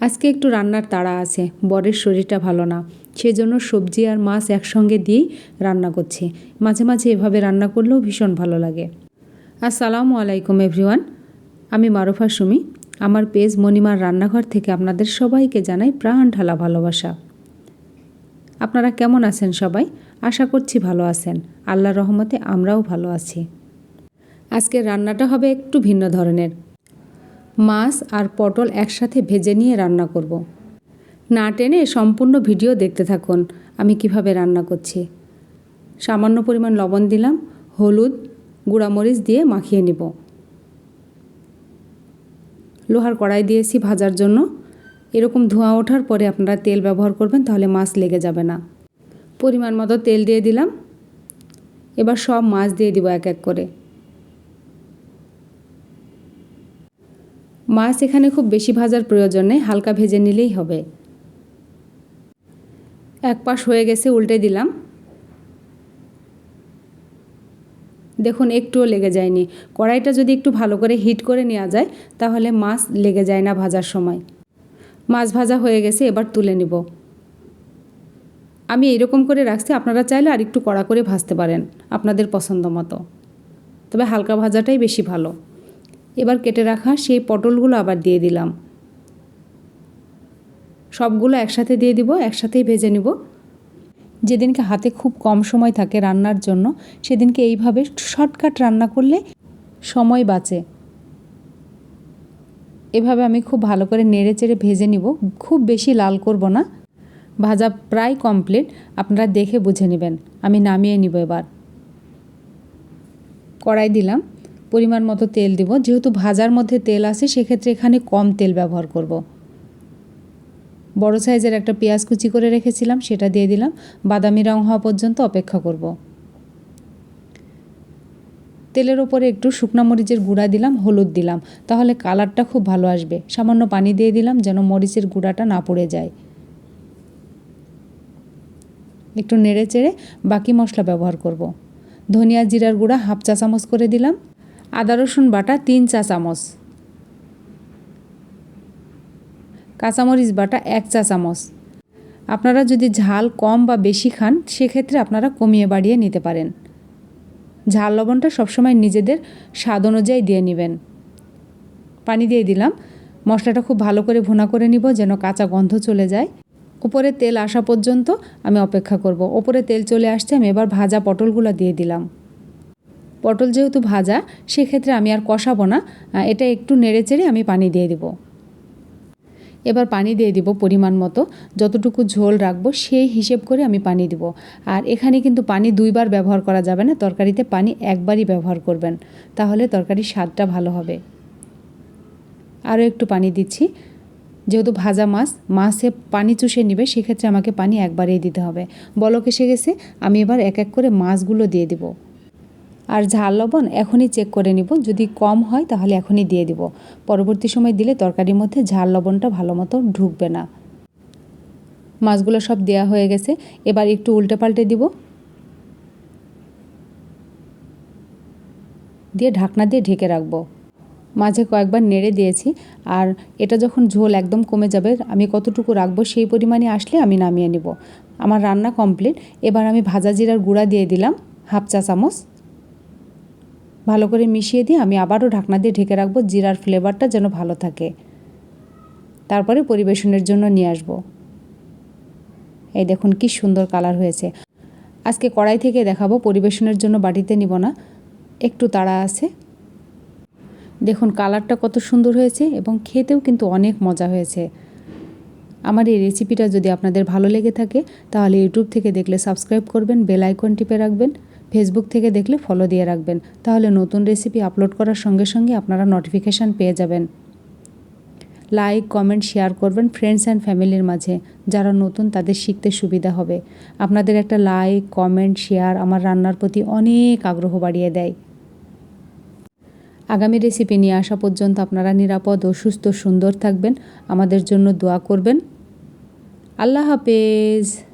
আজকে একটু রান্নার তাড়া আছে, বরের শরীরটা ভালো না। সেজন্য সবজি আর মাছ একসঙ্গে দিয়েই রান্না করছি। মাঝে মাঝে এভাবে রান্না করলেও ভীষণ ভালো লাগে। আসসালামু আলাইকুম এভরিওয়ান, আমি মারুফা সুমি। আমার পেজ মণিমার রান্নাঘর থেকে আপনাদের সবাইকে জানাই প্রাণ ঢালা ভালোবাসা। আপনারা কেমন আছেন সবাই? আশা করছি ভালো আছেন। আল্লাহ রহমতে আমরাও ভালো আছি। আজকের রান্নাটা হবে একটু ভিন্ন ধরনের। মাছ আর পটল একসাথে ভেজে নিয়ে রান্না করব। না টেনে সম্পূর্ণ ভিডিও দেখতে থাকুন, আমি কীভাবে রান্না করছি। সামান্য পরিমাণ লবণ দিলাম, হলুদ, গুঁড়ামরিচ দিয়ে মাখিয়ে নিব। লোহার কড়াই দিয়েছি ভাজার জন্য। এরকম ধোঁয়া ওঠার পরে আপনারা তেল ব্যবহার করবেন, তাহলে মাছ লেগে যাবে না। পরিমাণ মতো তেল দিয়ে দিলাম। এবার সব মাছ দিয়ে দিব এক এক করে। মাছ এখানে খুব বেশি ভাজার প্রয়োজন নেই, হালকা ভেজে নিলেই হবে। এক পাশ হয়ে গেছে, উল্টে দিলাম। দেখুন, একটুও লেগে যায়নি। কড়াইটা যদি একটু ভালো করে হিট করে নেওয়া যায়, তাহলে মাছ লেগে যায় না ভাজার সময়। মাছ ভাজা হয়ে গেছে, এবার তুলে নিব। আমি এরকম করে রাখছি, আপনারা চাইলে আর একটু কড়া করে ভাজতে পারেন, আপনাদের পছন্দ মতো। তবে হালকা ভাজাটাই বেশি ভালো। এবার কেটে রাখা সেই পটলগুলো আবার দিয়ে দিলাম। সবগুলো একসাথে দিয়ে দিব, একসাথেই ভেজে নিব। যেদিনকে হাতে খুব কম সময় থাকে রান্নার জন্য, সেদিনকে এইভাবে শর্টকাট রান্না করলে সময় বাঁচে। এভাবে আমি খুব ভালো করে নেড়ে চেড়ে ভেজে নিব। খুব বেশি লাল করব না। ভাজা প্রায় কমপ্লিট। আপনারা দেখে বুঝে নেবেন। আমি নামিয়ে নিব এবার। কড়াই দিলাম। পরিমাণ মতো তেল দিব যেহেতু ভাজার মধ্যে তেল আছে, সেক্ষেত্রে এখানে কম তেল ব্যবহার করব। বড় সাইজের একটা পেঁয়াজ কুচি করে রেখেছিলাম, সেটা দিয়ে দিলাম বাদামি রং হওয়া পর্যন্ত অপেক্ষা করব। তেলের ওপরে একটু শুকনা মরিচের গুঁড়া দিলাম, হলুদ দিলাম তাহলে কালারটা খুব ভালো আসবে সামান্য পানি দিয়ে দিলাম যেন মরিচের গুঁড়াটা না পড়ে যায় একটু নেড়ে চেড়ে বাকি মশলা ব্যবহার করব। ধনিয়া জিরার গুঁড়া হাফ চা চামচ করে দিলাম আদা, রসুন বাটা, তিন চা চামচ। কাঁচামরিচ বাটা, এক চা চামচ। আপনারা যদি ঝাল কম বা বেশি খান, সেক্ষেত্রে আপনারা কমিয়ে বাড়িয়ে নিতে পারেন। ঝাল লবণটা সবসময় নিজেদের স্বাদ অনুযায়ী দিয়ে নেবেন। পানি দিয়ে দিলাম। মশলাটা খুব ভালো করে ভুনা করে নিব যেন কাঁচা গন্ধ চলে যায়। উপরে তেল আসা পর্যন্ত আমি অপেক্ষা করব। ওপরে তেল চলে আসছে, আমি এবার ভাজা পটলগুলো দিয়ে দিলাম। পটল যেহেতু ভাজা, সেক্ষেত্রে আমি আর কষাবো না। এটা একটু নেড়ে চেড়ে আমি পানি দিয়ে দিব। এবার পানি দিয়ে দিব পরিমাণ মতো। যতটুকু ঝোল রাখব সেই হিসেব করে আমি পানি দিব। আর এখানে কিন্তু পানি দুইবার ব্যবহার করা যাবে না। তরকারিতে পানি একবারই ব্যবহার করবেন। তাহলে তরকারির স্বাদটা ভালো হবে। আরও একটু পানি দিচ্ছি। যেহেতু ভাজা মাছ, মাছে পানি চুষে নিবে, সেক্ষেত্রে আমাকে পানি একবারেই দিতে হবে। বলক এসে গেছে। আমি এবার এক এক করে মাছগুলো দিয়ে দিব। আর ঝাল লবণ এখনই চেক করে নিব। যদি কম হয় তাহলে এখনই দিয়ে দিব। পরবর্তী সময় দিলে তরকারির মধ্যে ঝাল লবণটা ভালো মতো ঢুকবে না। মাছগুলো সব দেয়া হয়ে গেছে। এবার একটু উল্টে পাল্টে দিব। দিয়ে ঢাকনা দিয়ে ঢেকে রাখব। মাঝে কয়েকবার নেড়ে দিয়েছি। আর এটা যখন ঝোল একদম কমে যাবে, আমি কতটুকু রাখব সেই পরিমাণে আসলে আমি নামিয়ে নিব। আমার রান্না কমপ্লিট। এবার আমি ভাজা জিরার গুঁড়া দিয়ে দিলাম, হাফ চা চামচ। ভালো করে মিশিয়ে দিয়ে আমি আবারও ঢাকনা দিয়ে ঢেকে রাখব, জিরার ফ্লেভারটা যেন ভালো থাকে। তারপরে পরিবেশনের জন্য নিয়ে আসব। এই দেখুন কি সুন্দর কালার হয়েছে। আজকে কড়াই থেকে দেখাবো, পরিবেশনের জন্য বাটিতে নিব না, একটু তাড়া আছে। দেখুন কালারটা কত সুন্দর হয়েছে এবং খেতেও কিন্তু অনেক মজা হয়েছে। আমার এই রেসিপিটা যদি আপনাদের ভালো লেগে থাকে, তাহলে ইউটিউব থেকে দেখলে সাবস্ক্রাইব করবেন বেল আইকন টিপে রাখবেন। ফেসবুক থেকে দেখলে ফলো দিয়ে রাখবেন। তাহলে নতুন রেসিপি আপলোড করার সঙ্গে সঙ্গে আপনারা নোটিফিকেশান পেয়ে যাবেন। লাইক কমেন্ট শেয়ার করবেন ফ্রেন্ডস অ্যান্ড ফ্যামিলির মাঝে, যারা নতুন তাদের শিখতে সুবিধা হবে। আপনাদের একটা লাইক কমেন্ট শেয়ার আমার রান্নার প্রতি অনেক আগ্রহ বাড়িয়ে দেয়। আগামী রেসিপি নিয়ে আসা পর্যন্ত আপনারা নিরাপদ ও সুস্থ সুন্দর থাকবেন। আমাদের জন্য দোয়া করবেন। আল্লাহ হাফেজ।